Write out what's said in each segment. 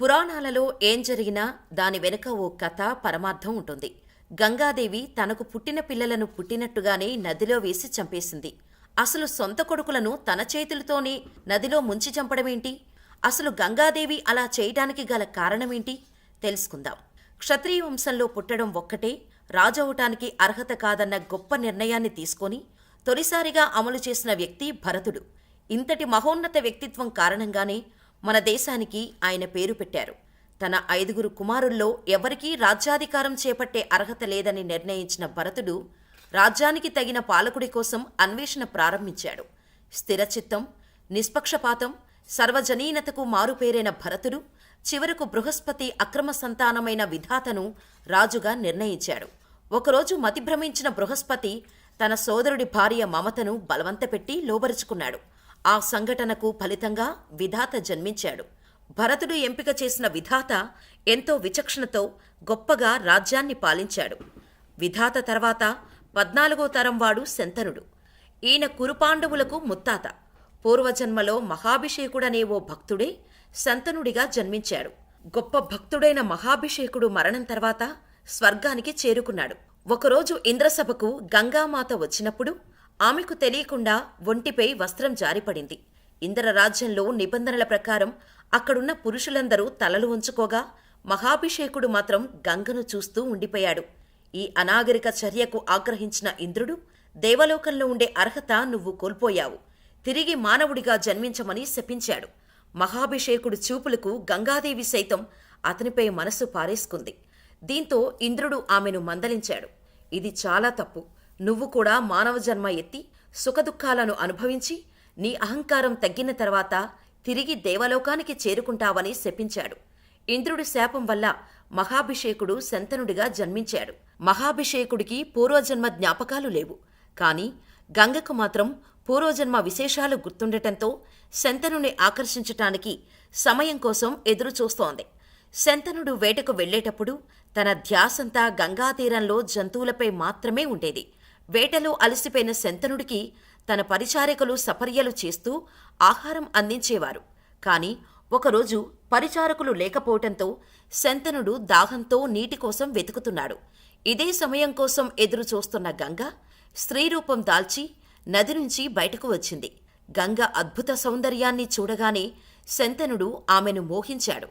పురాణాలలో ఏం జరిగినా దాని వెనుక ఓ కథ పరమార్థం ఉంటుంది. గంగాదేవి తనకు పుట్టిన పిల్లలను పుట్టినట్టుగానే నదిలో వేసి చంపేసింది. అసలు సొంత కొడుకులను తన చేతులతోనే నదిలో ముంచి చంపడమేంటి? అసలు గంగాదేవి అలా చేయడానికి గల కారణమేంటి? తెలుసుకుందాం. క్షత్రియ వంశంలో పుట్టడం ఒక్కటే రాజవటానికి అర్హత కాదన్న గొప్ప నిర్ణయాన్ని తీసుకొని తొలిసారిగా అమలు చేసిన వ్యక్తి భరతుడు. ఇంతటి మహోన్నత వ్యక్తిత్వం కారణంగానే మన దేశానికి ఆయన పేరు పెట్టారు. తన ఐదుగురు కుమారుల్లో ఎవరికీ రాజ్యాధికారం చేపట్టే అర్హత లేదని నిర్ణయించిన భరతుడు రాజ్యానికి తగిన పాలకుడి కోసం అన్వేషణ ప్రారంభించాడు. స్థిరచిత్తం నిష్పక్షపాతం సర్వజనీనతకు మారుపేరైన భరతుడు చివరకు బృహస్పతి అక్రమ సంతానమైన విధాతను రాజుగా నిర్ణయించాడు. ఒకరోజు మతిభ్రమించిన బృహస్పతి తన సోదరుడి భార్య మమతను బలవంతపెట్టి లోబరుచుకున్నాడు. ఆ సంఘటనకు ఫలితంగా విధాత జన్మించాడు. భరతుడు ఎంపిక చేసిన విధాత ఎంతో విచక్షణతో గొప్పగా రాజ్యాన్ని పాలించాడు. విధాత తర్వాత పద్నాలుగో తరం వాడు శంతనుడు. ఈయన కురుపాండవులకు ముత్తాత. పూర్వజన్మలో మహాభిషేకుడనే ఓ భక్తుడే శంతనుడిగా జన్మించాడు. గొప్ప భక్తుడైన మహాభిషేకుడు మరణం తర్వాత స్వర్గానికి చేరుకున్నాడు. ఒకరోజు ఇంద్రసభకు గంగామాత వచ్చినప్పుడు ఆమెకు తెలియకుండా ఒంటిపై వస్త్రం జారిపడింది. ఇంద్రరాజ్యంలో నిబంధనల ప్రకారం అక్కడున్న పురుషులందరూ తలలు ఉంచుకోగా మహాభిషేకుడు మాత్రం గంగను చూస్తూ ఉండిపోయాడు. ఈ అనాగరిక చర్యకు ఆగ్రహించిన ఇంద్రుడు దేవలోకంలో ఉండే అర్హత నువ్వు కోల్పోయావు. తిరిగి మానవుడిగా జన్మించమని శపించాడు. మహాభిషేకుడు చూపులకు గంగాదేవి సైతం అతనిపై మనసు పారేసుకుంది. దీంతో ఇంద్రుడు ఆమెను మందలించాడు. ఇది చాలా తప్పు. నువ్వు కూడా మానవ జన్మ ఎత్తి సుఖదుఖాలను అనుభవించి నీ అహంకారం తగ్గిన తర్వాత తిరిగి దేవలోకానికి చేరుకుంటావని శపించాడు. ఇంద్రుడి శాపం వల్ల మహాభిషేకుడు శంతనుడిగా జన్మించాడు. మహాభిషేకుడికి పూర్వజన్మ జ్ఞాపకాలు లేవు. కాని గంగకు మాత్రం పూర్వజన్మ విశేషాలు గుర్తుండటంతో శంతనుని ఆకర్షించటానికి సమయం కోసం ఎదురుచూస్తోంది. శంతనుడు వేటకు వెళ్ళేటప్పుడు తన ధ్యాసంతా గంగాతీరంలో జంతువులపై మాత్రమే ఉండేది. వేటలో అలసిపోయిన శంతనుడికి తన పరిచారికలు సపర్యలు చేస్తూ ఆహారం అందించేవారు. కాని ఒకరోజు పరిచారకులు లేకపోవటంతో శంతనుడు దాహంతో నీటి కోసం వెతుకుతున్నాడు. ఇదే సమయం కోసం ఎదురు చూస్తున్న గంగ స్త్రీరూపం దాల్చి నది నుంచి బయటకు వచ్చింది. గంగ అద్భుత సౌందర్యాన్ని చూడగానే శంతనుడు ఆమెను మోహించాడు.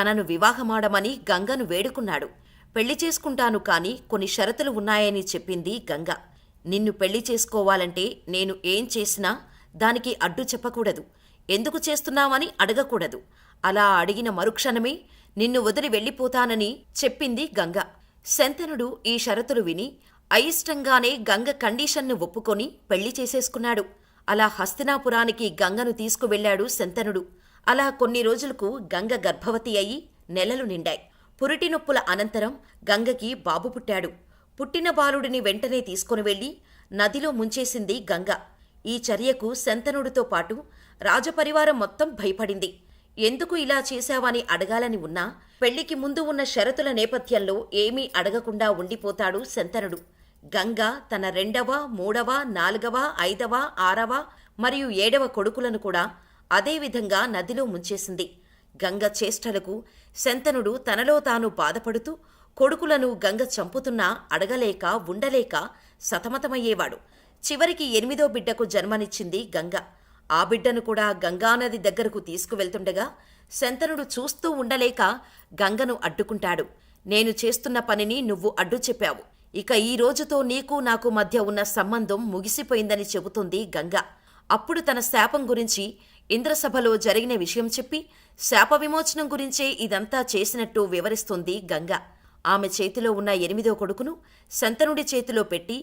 తనను వివాహమాడమని గంగను వేడుకున్నాడు. పెళ్ళి చేసుకుంటాను కాని కొన్ని షరతులు ఉన్నాయని చెప్పింది గంగ. నిన్ను పెళ్ళి చేసుకోవాలంటే నేను ఏం చేసినా దానికి అడ్డు చెప్పకూడదు. ఎందుకు చేస్తున్నావని అడగకూడదు. అలా అడిగిన మరుక్షణమే నిన్ను వదిలి వెళ్ళిపోతానని చెప్పింది గంగ. శంతనుడు ఈ షరతులు విని అయిష్టంగానే గంగ కండిషన్ను ఒప్పుకొని పెళ్ళి చేసేసుకున్నాడు. అలా హస్తినాపురానికి గంగను తీసుకువెళ్ళాడు శంతనుడు. అలా కొన్ని రోజులకు గంగ గర్భవతి అయి నెలలు నిండాయి. పురిటి నొప్పుల అనంతరం గంగకి బాబు పుట్టాడు. పుట్టిన బాలుడిని వెంటనే తీసుకుని వెళ్ళి నదిలో ముంచేసింది గంగ. ఈ చర్యకు శంతనుడితో పాటు రాజపరివారం మొత్తం భయపడింది. ఎందుకు ఇలా చేశావని అడగాలని ఉన్నా పెళ్ళికి ముందు ఉన్న షరతుల నేపథ్యంలో ఏమీ అడగకుండా ఉండిపోతాడు శంతనుడు. గంగ తన రెండవ మూడవ నాలుగవ ఐదవ ఆరవ మరియు ఏడవ కొడుకులను కూడా అదేవిధంగా నదిలో ముంచేసింది. గంగ చేష్టలకు శంతనుడు తనలో తాను బాధపడుతూ కొడుకులను గంగ చంపుతున్నా అడగలేక ఉండలేక సతమతమయ్యేవాడు. చివరికి ఎనిమిదో బిడ్డకు జన్మనిచ్చింది గంగ. ఆ బిడ్డను కూడా గంగానది దగ్గరకు తీసుకువెళ్తుండగా శంతనుడు చూస్తూ ఉండలేక గంగను అడ్డుకుంటాడు. నేను చేస్తున్న పనిని నువ్వు అడ్డు చెప్పావు. ఇక ఈ రోజుతో నీకు నాకు మధ్య ఉన్న సంబంధం ముగిసిపోయిందని చెబుతుంది గంగ. అప్పుడు తన శాపం గురించి ఇంద్రసభలో జరిగిన విషయం చెప్పి శాప విమోచనం గురించే ఇదంతా చేసినట్టు వివరిస్తుంది గంగ. ఆమె చేతిలో ఉన్న ఎనిమిదో కొడుకును శంతనుడి చేతిలో పెట్టి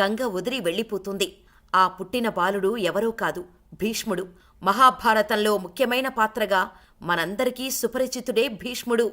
గంగ వదిలి వెళ్ళిపోతుంది. ఆ పుట్టిన బాలుడు ఎవరో కాదు భీష్ముడు. మహాభారతంలో ముఖ్యమైన పాత్రగా మనందరికీ సుపరిచితుడే భీష్ముడు.